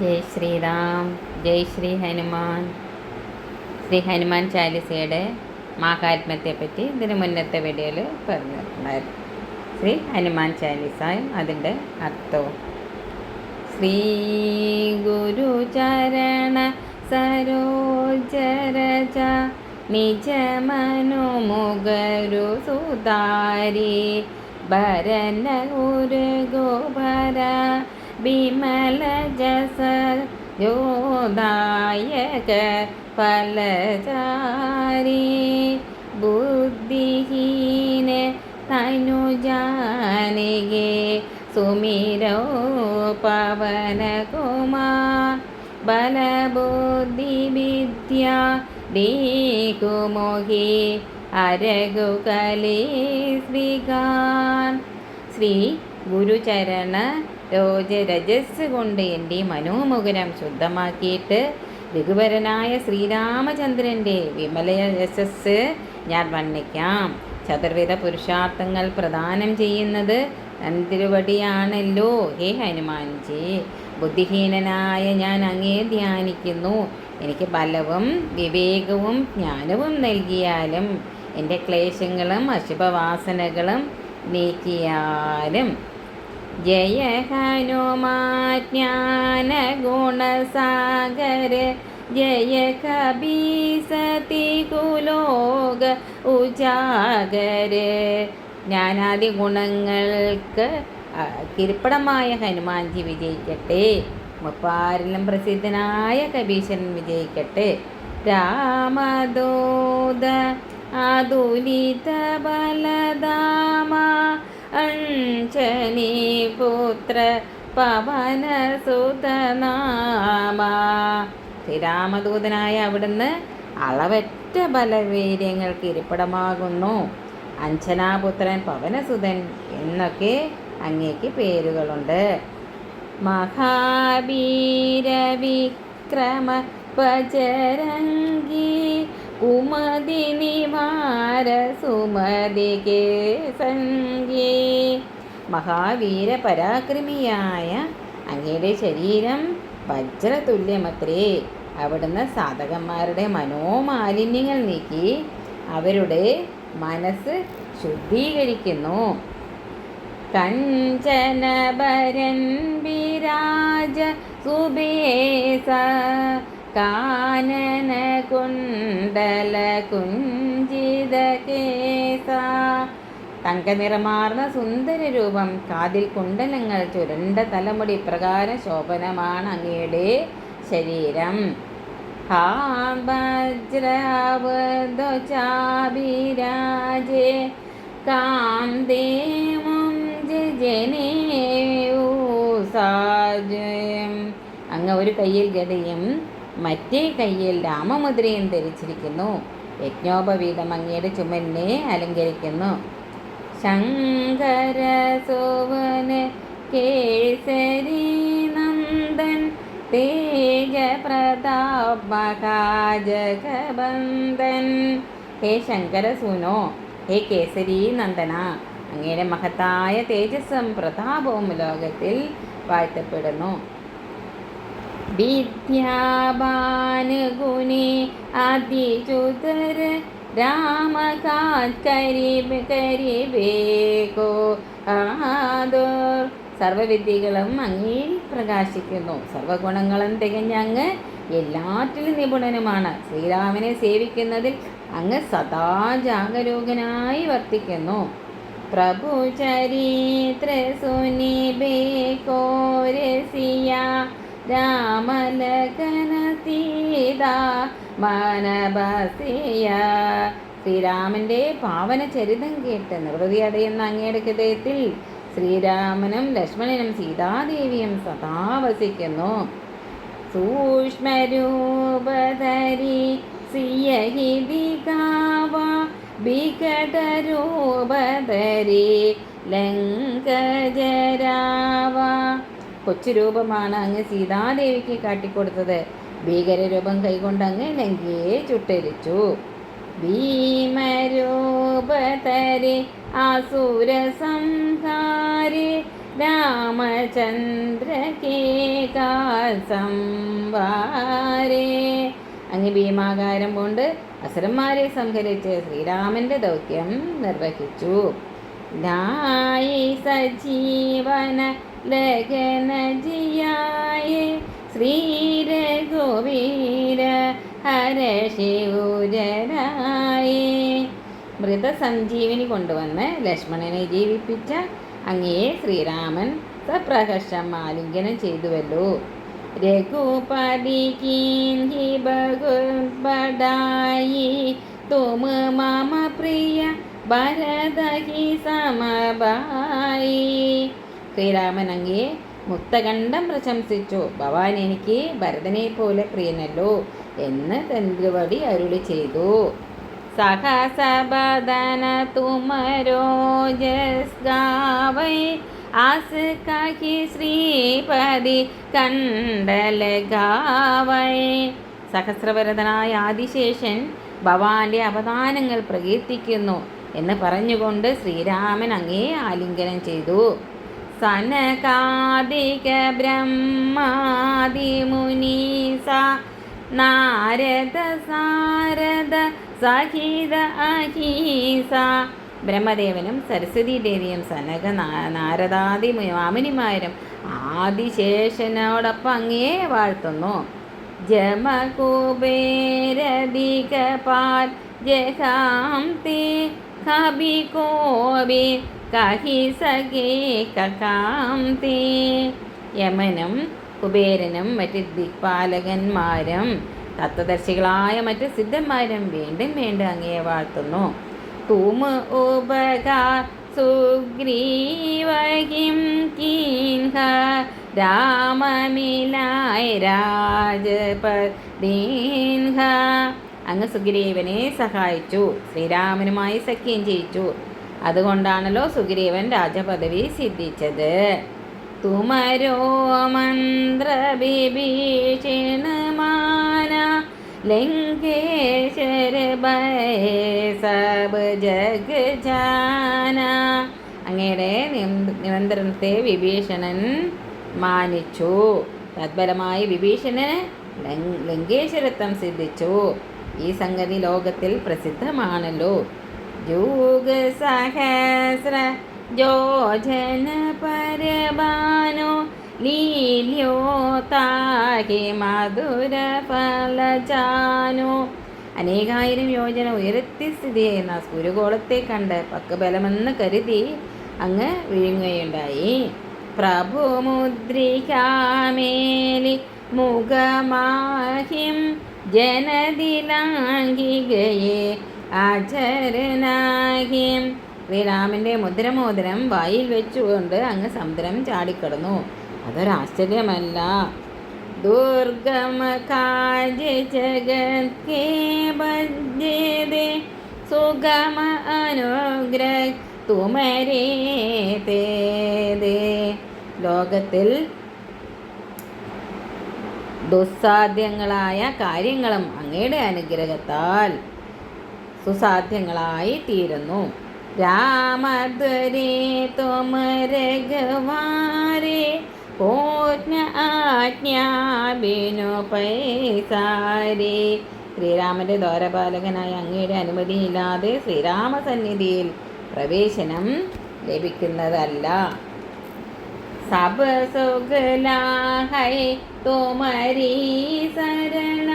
ജയ് ശ്രീറാം ജയ് ശ്രീ ഹനുമാൻ. ശ്രീ ഹനുമാൻ ചാലിസയുടെ മാഹാത്മ്യത്തെപ്പറ്റി ഇതിന് മുന്നത്തെ വീഡിയോയിൽ പറഞ്ഞിട്ടുണ്ടായിരുന്നു. ശ്രീ ഹനുമാൻ ചാലിസ അതിന്റെ അർത്ഥവും. ശ്രീ ഗുരു ചരണ സരോജരജ നിജമനു മുഗരു സുതാരി ഭരണ ഗുരു ഗോഭര വിമല ജസ യോദായക ഫലചാരി ബുദ്ധിഹീന തനുജാനകെ സുമിരോ പവനകുമാർ ബലബുദ്ധി വിദ്യ ദീകുമോഹി ശ്രീകാൻ ശ്രീ ഗുരുചരണ രോജരജസ് കൊണ്ട് എന്റെ മനോമുകുരം ശുദ്ധമാക്കിയിട്ട് രഘുവരനായ ശ്രീരാമചന്ദ്രന്റെ വിമല യശസ് ഞാൻ വണ്ണിക്കാം ചതുർവിധ പുരുഷാർത്ഥങ്ങൾ പ്രദാനം ചെയ്യുന്നത് അന്തിരുവടിയാണല്ലോ ഹേ ഹനുമാൻജി ബുദ്ധിഹീനനായ ഞാൻ അങ്ങേ ധ്യാനിക്കുന്നു. എനിക്ക് ബലവും വിവേകവും ജ്ഞാനവും നൽകിയാലും എന്റെ ക്ലേശങ്ങളും അശുഭവാസനകളും നീക്കിയാലും ജയ ഹനുമാജ്ഞാന ഗുണസാഗര ജയ കബീസതി കുലോക ഉജാഗര. ജ്ഞാനാദി ഗുണങ്ങൾക്ക് കിരിപ്പടമായ ഹനുമാൻജി വിജയിക്കട്ടെ. മുപ്പാരിലും പ്രസിദ്ധനായ കബീശൻ വിജയിക്കട്ടെ. രാമദൂത അതുലിത ബലദാമ അഞ്ജനി പുത്ര പവന സുതനാമ ശ്രീരാമദൂതനായ അവിടുന്ന് അളവറ്റ ബലവീര്യങ്ങൾക്ക് ഇരിപ്പിടമാകുന്നു. അഞ്ജനാപുത്രൻ പവനസുതൻ എന്നൊക്കെ അങ്ങേക്ക് പേരുകളുണ്ട്. മഹാവീരവിക്രമ പചരംഗി കുമതിനി മാര സുമതി സംഗി മഹാവീര പരാക്രമിയായ അങ്ങയുടെ ശരീരം വജ്രതുല്യമത്രേ. അവിടുന്ന് സാധകന്മാരുടെ മനോമാലിന്യങ്ങൾ നീക്കി അവരുടെ മനസ്സ് ശുദ്ധീകരിക്കുന്നു. കഞ്ചനഭരൻ വിരാജ സുബേസ കാനന കുണ്ടല കുഞ്ചിത കേസ തങ്കനിറമാർന്ന സുന്ദര രൂപം കാതിൽ കുണ്ടലങ്ങൾ ചുരണ്ട തലമുടി പ്രകാരം ശോഭനമാണ് അങ്ങയുടെ ശരീരം. ഹാ ദേവം കാന്തേമും ജനേയൂസാജയം അങ്ങ് ഒരു കയ്യിൽ ഗതയും മറ്റേ കയ്യിൽ രാമമുദ്രയും ധരിച്ചിരിക്കുന്നു. യജ്ഞോപവീതം അങ്ങയുടെ ചുമലിനെ അലങ്കരിക്കുന്നു. ശങ്കര സോവന കേസരി നന്ദൻ തേജ പ്രതാപ് മഹാജഗബന്ധൻ. ഹേ ശങ്കര സൂനോ ഹേ കേസരി നന്ദന അങ്ങയുടെ മഹത്തായ തേജസ്സും പ്രതാപവും ലോകത്തിൽ വാഴ്ത്തപ്പെടുന്നു. വിദ്യാബാനുഗുണി അതിചുതർ രാമകാത് കരിബ് കരിബേകോ ആദോർ. സർവവിദ്യകളും അങ്ങിൽ പ്രകാശിക്കുന്നു. സർവഗുണങ്ങളും തികഞ്ഞ അങ്ങ് എല്ലാറ്റിലും നിപുണനുമാണ്. ശ്രീരാമനെ സേവിക്കുന്നതിൽ അങ്ങ് സദാ ജാഗരൂകനായി വർത്തിക്കുന്നു. പ്രഭു ചരിത്ര സുനിബേ കോരസിയ രാമലകന സീത മനബസിയ. ശ്രീരാമന്റെ പാവന ചരിതം കേട്ട് നിർവൃതി അടയുന്ന അങ്ങയുടെ ഹൃദയത്തിൽ ശ്രീരാമനും ലക്ഷ്മണനും സീതാദേവിയും സദാ വസിക്കുന്നു. സൂക്ഷ്മരൂപധരി സിയഹിതികാവ വികടരൂപധരി ലങ്കജരാവ. കൊച്ചു രൂപമാണ് അങ്ങ് സീതാദേവിക്ക് കാട്ടിക്കൊടുത്തത്. ഭീകരരൂപം കൈകൊണ്ട് അങ്ങ് ലങ്കയെ ചുട്ടരിച്ചു. ഭീമരൂപതരി ആസുരസംഹാരി സംഹാരി രാമചന്ദ്ര സംവാരേ അങ്ങ് ഭീമാകാരം കൊണ്ട് അസുരന്മാരെ സംഹരിച്ച് ശ്രീരാമന്റെ ദൗത്യം നിർവഹിച്ചു. നായി സജീവന ലഗനജിയായ ശ്രീരഘുവീര ഹരശിവുരനായി മൃതസഞ്ജീവിനി കൊണ്ടുവന്ന് ലക്ഷ്മണനെ ജീവിപ്പിച്ച അങ്ങയെ ശ്രീരാമൻ സപ്രഹർഷം ആലിംഗനം ചെയ്തുവല്ലോ. രഘുപതി കീൻഹി ബഗുബടായി തുമ മമ പ്രിയ ഭരതഹി സമബായി. ശ്രീരാമൻ അങ്ങയെ മുക്തകണ്ഠം പ്രശംസിച്ചു. ഭവാൻ എനിക്ക് ഭരതനെ പോലെ പ്രിയനല്ലോ എന്ന് തന്ത്രവടി അരുളി ചെയ്തു. സഹസബദന തുമരോ ജസ്ഗാവൈ ആസ് കാഹി ശ്രീപതി കണ്ടലഗാവൈ സഹസ്രവരതനായ ആദിശേഷൻ ഭവാന്റെ അവതാനങ്ങൾ പ്രകീർത്തിക്കുന്നു. എന്ന് പറഞ്ഞുകൊണ്ട് ശ്രീരാമൻ അങ്ങേ ആലിംഗനം ചെയ്തു. സനകാദിക ബ്രഹ്മാദി മുനീസ നാരദ സാരദ സഹിത അഹീസ. ബ്രഹ്മദേവനും സരസ്വതി ദേവിയും സനക നാരദാദി മാമിനിമാരും ആദിശേഷനോടൊപ്പം അങ്ങേ വാഴ്ത്തുന്നു. ജമകുബേരധികപാൽ ജഹാം തേ കബി കോബി കഹി സഖേ കകാം തേ യമനും കുബേരനും മറ്റ് ദിക്പാലകന്മാരും തത്വദർശികളായ മറ്റ് സിദ്ധന്മാരും വീണ്ടും വീണ്ടും അങ്ങേ വാഴ്ത്തുന്നു. തൂമ ഉപകാർ സുഗ്രീവഹിം കീൻഹ രാമമിലായ രാജപദീൻഹ. അങ്ങ് സുഗ്രീവനെ സഹായിച്ചു. ശ്രീരാമനുമായി സഖ്യം ചെയ്യിച്ചു. അതുകൊണ്ടാണല്ലോ സുഗ്രീവൻ രാജപദവി സിദ്ധിച്ചത്. തുമരോ മന്ത്ര ബിഭീഷണമാന ലങ്കേശ്വര സബ് അങ്ങയുടെ നിയന്ത്രണത്തെ വിഭീഷണൻ മാനിച്ചു. തദ്ഫലമായി വിഭീഷണന് ലങ്കേശ്വരത്വം സിദ്ധിച്ചു. ഈ സംഗതി ലോകത്തിൽ പ്രസിദ്ധമാണല്ലോ. യുഗ സഹസ്ര ജോജന പരബാനോ ലീല്യോ താഹി മധുര ഫലജാനോ. അനേകായിരം യോജന ഉയരത്തി സ്ഥിതി ചെയ്യുന്ന സൂര്യഗോളത്തെ കണ്ട് പക്കബലമെന്ന് കരുതി അങ്ങ് വിഴുങ്ങുകയുണ്ടായി പ്രഭുമുദ്രികാമേലി മുഖമാഹിം ജനദിലാംഗികയെ ആചരനാഹിം ശ്രീരാമന്റെ മുദ്രമോതിരം വായിൽ വെച്ചുകൊണ്ട് അങ്ങ് സമുദ്രം ചാടിക്കടന്നു. അതൊരാശ്ചര്യമല്ല. ദുർഗമ കാജ ജഗത്കേ സുഗമ അനുഗ്രഹ തുമരേ ലോകത്തിൽ ദുസ്സാധ്യങ്ങളായ കാര്യങ്ങളും അങ്ങയുടെ അനുഗ്രഹത്താൽ സുസാധ്യങ്ങളായി തീരുന്നു രാമദ്വരേ തൊമരഗവാരേ പോജ്ഞ ആജ്ഞാബിനു പൈസാരേ. ശ്രീരാമന്റെ ദ്വാരപാലകനായ അങ്ങയുടെ അനുമതിയില്ലാതെ ശ്രീരാമസന്നിധിയിൽ പ്രവേശനം ലഭിക്കുന്നതല്ല. सब सुगला है तुम्हारी शरण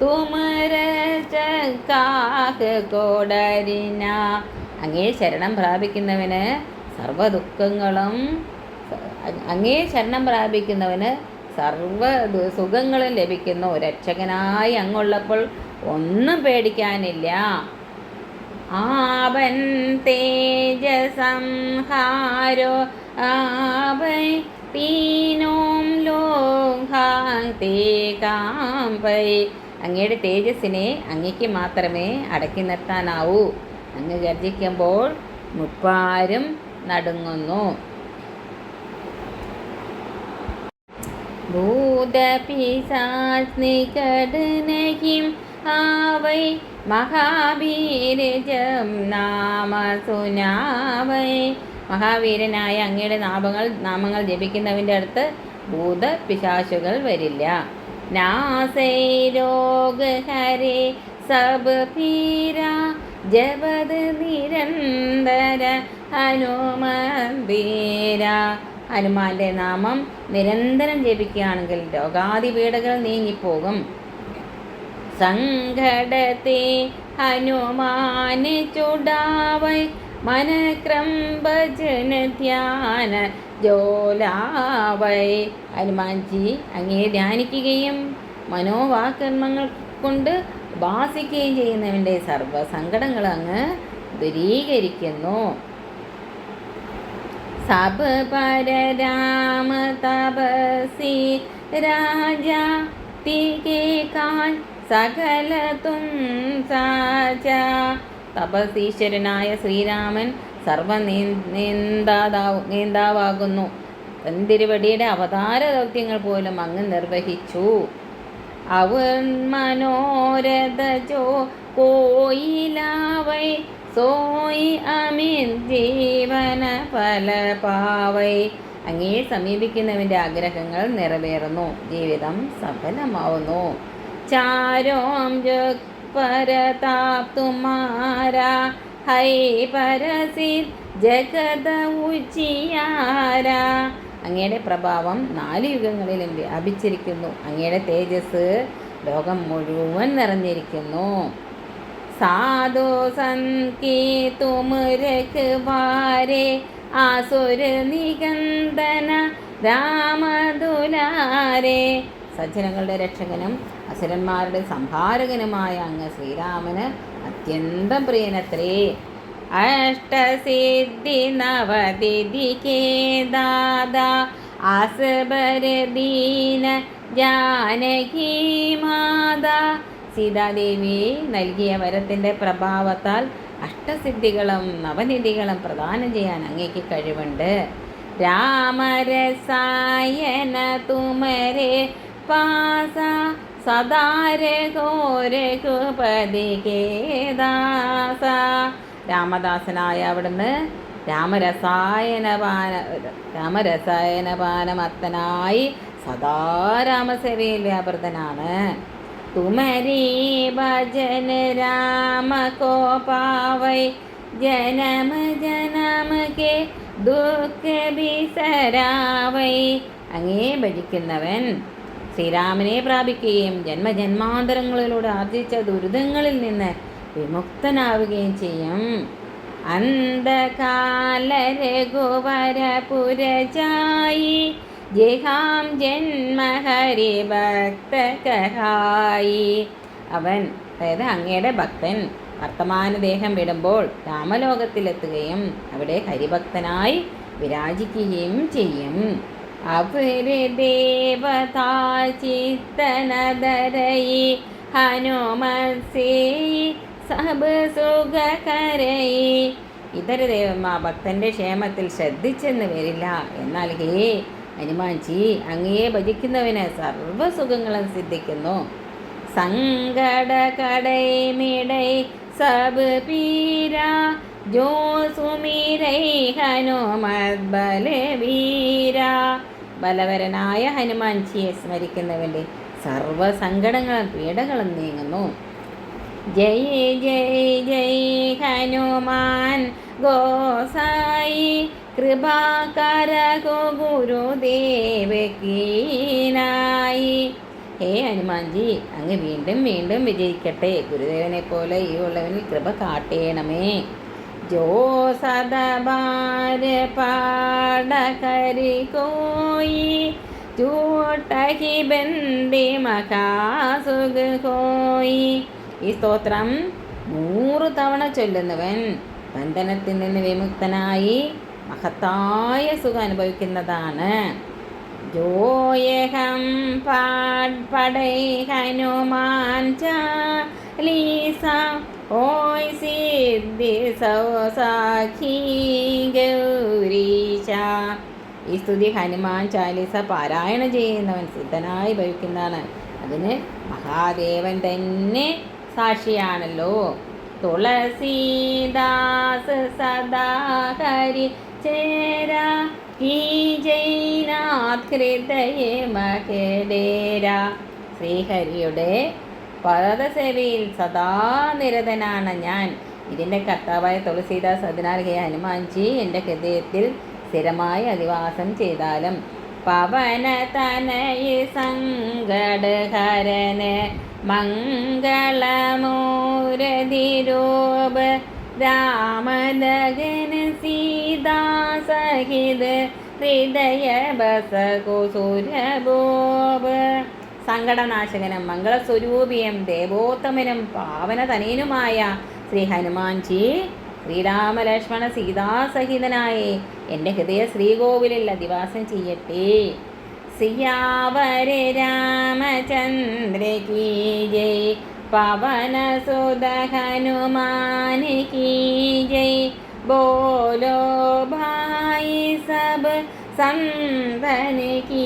തുമര കോടരിന അങ്ങേ ശരണം പ്രാപിക്കുന്നവന് സർവ്വ അങ്ങേ ശരണം പ്രാപിക്കുന്നവന് സർവ സുഖങ്ങളും ലഭിക്കുന്നു രക്ഷകനായി അങ്ങുള്ളപ്പോൾ ഒന്നും പേടിക്കാനില്ല ആവൻ തേജസംഹാരോ ആവൈ തീനോം ലോഹാങ് തേകാമ്പൈ അങ്ങയുടെ തേജസ്സിനെ അങ്ങയ്ക്ക് മാത്രമേ അടക്കി നിർത്താനാവൂ. അങ്ങ് ഗർജിക്കുമ്പോൾ മുപ്പാരും നടുങ്ങുന്നു. ഭൂതപിശാസ്നികടനയും ആവൈ. മഹാവീരജം നാമ സുനാവൈ മഹാവീരനായ അങ്ങയുടെ നാമങ്ങൾ നാമങ്ങൾ ജപിക്കുന്നവന്റെ അടുത്ത് ഭൂത പിശാശുകൾ വരില്ല. ജപത് നിരന്തര ഹനുമന്തീര. ഹനുമാന്റെ നാമം നിരന്തരം ജപിക്കുകയാണെങ്കിൽ രോഗാതിപീഠകൾ നീങ്ങിപ്പോകും. സങ്കടത്തെ ഹനുമാന് ചുടാവൈ മനക്രം ധ്യാന ജോലാവൈ. ഹനുമാൻജി അങ്ങേ ധ്യാനിക്കുകയും മനോവാകർമ്മങ്ങൾ കൊണ്ട് ഉപാസിക്കുകയും ചെയ്യുന്നവന്റെ സർവ സങ്കടങ്ങൾ അങ്ങ് ദൂരീകരിക്കുന്നു. സബ് പരരാമ തപസി രാജ തികേക്കാൻ സകല തും സാച തപസീശ്വരനായ ശ്രീരാമൻ സർവ നീന്താവാകുന്നു. തന്തിരുവടിയുടെ അവതാര ദൗത്യങ്ങൾ പോലും അങ്ങ് നിർവഹിച്ചു. അവൻ മനോരഥോ കോയിലാവൈ സോയി അമിൻ ജീവന ഫല പാവൈ. അങ്ങേ സമീപിക്കുന്നവന്റെ ആഗ്രഹങ്ങൾ നിറവേറുന്നു. ജീവിതം സഫലമാവുന്നു. ചാരോം ജഗ് परताप तुम्हारा है പരസിൽ ജഗത ഉച്ചിയാര അങ്ങയുടെ പ്രഭാവം നാല് യുഗങ്ങളിലും വ്യാപിച്ചിരിക്കുന്നു അങ്ങയുടെ തേജസ് ലോകം മുഴുവൻ നിറഞ്ഞിരിക്കുന്നു സാധു സൻകി തും രഖ്വാരെ ആസുര നികന്ദന രാമദുലാരെ സജ്ജനങ്ങളുടെ രക്ഷകനും അസുരന്മാരുടെ സംഹാരകനുമായ അങ്ങ് ശ്രീരാമന് അത്യന്തം പ്രിയനത്രേ. അഷ്ടസിദ്ധി നവതിഥി കേസബരദീന ജാനകി മാതാ. സീതാദേവി നൽകിയ വരത്തിന്റെ പ്രഭാവത്താൽ അഷ്ടസിദ്ധികളും നവനിധികളും പ്രദാനം ചെയ്യാൻ അങ്ങേക്ക് കഴിവുണ്ട്. രാമരസായന തുമരെ പാസ സദാരഘോരഘുപതി കേദാസ രാമദാസനായ അവിടുന്ന് രാമരസായനപാന രാമരസായനപാനമത്തനായി സദാ രാമസേവയിൽ വ്യാപൃതനാണ് തുമരി ഭജന രാമ കോപാവൈ ജനമ ജനമ കെ ദുഃഖ ബിസരാവൈ അങ്ങേ ഭജിക്കുന്നവൻ ശ്രീരാമനെ പ്രാപിക്കുകയും ജന്മജന്മാന്തരങ്ങളിലൂടെ ആർജിച്ച ദുരിതങ്ങളിൽ നിന്ന് വിമുക്തനാവുകയും ചെയ്യും. അന്ധകാല രഘുവരപുരജായി ജഹാം ജന്മഹരി ഭക്ത കഹായി അവൻ അതായത് അങ്ങയുടെ ഭക്തൻ വർത്തമാനദേഹം വിടുമ്പോൾ രാമലോകത്തിലെത്തുകയും അവിടെ ഹരിഭക്തനായി വിരാജിക്കുകയും ചെയ്യും. അവർ ദേവതാ ചിത്തനദരയി ഹനുമസേ സബ് സുഖകരയി ഇതര ദേവന്മാർ ഭക്തന്റെ ക്ഷേമത്തിൽ ശ്രദ്ധിച്ചെന്ന് വരില്ല. എന്നാൽ ഹേ ഹനുമാൻജി അങ്ങയെ ഭജിക്കുന്നവന് സർവസുഖങ്ങളും സിദ്ധിക്കുന്നു. സങ്കട കടൈമിടൈ സബ് പീരാ ജോ സുമീരൈ ഹനുമത് ബലവീര ബലവരനായ ഹനുമാൻജിയെ സ്മരിക്കുന്നവന്റെ സർവസങ്കടങ്ങളും പീഡകളും നീങ്ങുന്നു. ജയ് ജയ് ജയ് ഹനുമാൻ ഗോസായി കൃപാകരകോ ഗുരുദേവകീനായി ഹേ ഹനുമാൻജി അങ്ങ് വീണ്ടും വീണ്ടും വിജയിക്കട്ടെ. ഗുരുദേവനെ പോലെ ഈ ഉള്ളവനിൽ കൃപ കാട്ടേണമേ. ജോസദബാരെ പാടകരി കോയി ചൂട്ടകി ബന്ദി മഹാസുഖ കോയി ഈ സ്തോത്രം നൂറു തവണ ചൊല്ലുന്നവൻ ബന്ധനത്തിൽ നിന്ന് വിമുക്തനായി മഹത്തായ സുഖം അനുഭവിക്കുന്നതാണ്. ജോയഹം പാടൈ ഹനുമാൻ ചാ ലീസ ഓയ് സീ സിദ്ധി സൗസാഖി ഗൗരീശ ഈ സ്തുതി ഹനുമാൻ ചാലീസ പാരായണം ചെയ്യുന്നവൻ സിദ്ധനായി ഭവിക്കുന്നതാണ്. അതിന് മഹാദേവൻ തന്നെ സാക്ഷിയാണല്ലോ. തുളസീദാസ് സദാ ഹരി ചേരാ. ഈ ജൈനാഥ് ഹൃദയ മഹേര ശ്രീഹരിയുടെ പദസേവയിൽ സദാ നിരതനാണ് ഞാൻ. ഇതിന്റെ കർത്താവായ തുളസീദാസ് അതിനാൽ ഹേ ഹനുമാൻജി എന്റെ ഹൃദയത്തിൽ സ്ഥിരമായി അധിവാസം ചെയ്താലും പവന തനയ സങ്കടഹരന് മംഗളമൂരതിരൂപ രാമലഗന സീതാസഹിത് ഹൃദയ ബസകുസുരബോബ് സങ്കടനാശകനും മംഗളസ്വരൂപിയും ദേവോത്തമനും പാവനതനയനുമായ ശ്രീ ഹനുമാൻജി ശ്രീരാമലക്ഷ്മണ സീതാസഹിതനായി. എന്റെ ഹൃദയ ശ്രീകോവിലിൽ അധിവാസം ചെയ്യട്ടെ. സിയാവരെ രാമചന്ദ്ര കീ ജയ്. പവന സുത ഹനുമാൻ കീ ജയ്. ബോലോ ഭായി സബ് സന്തന കീ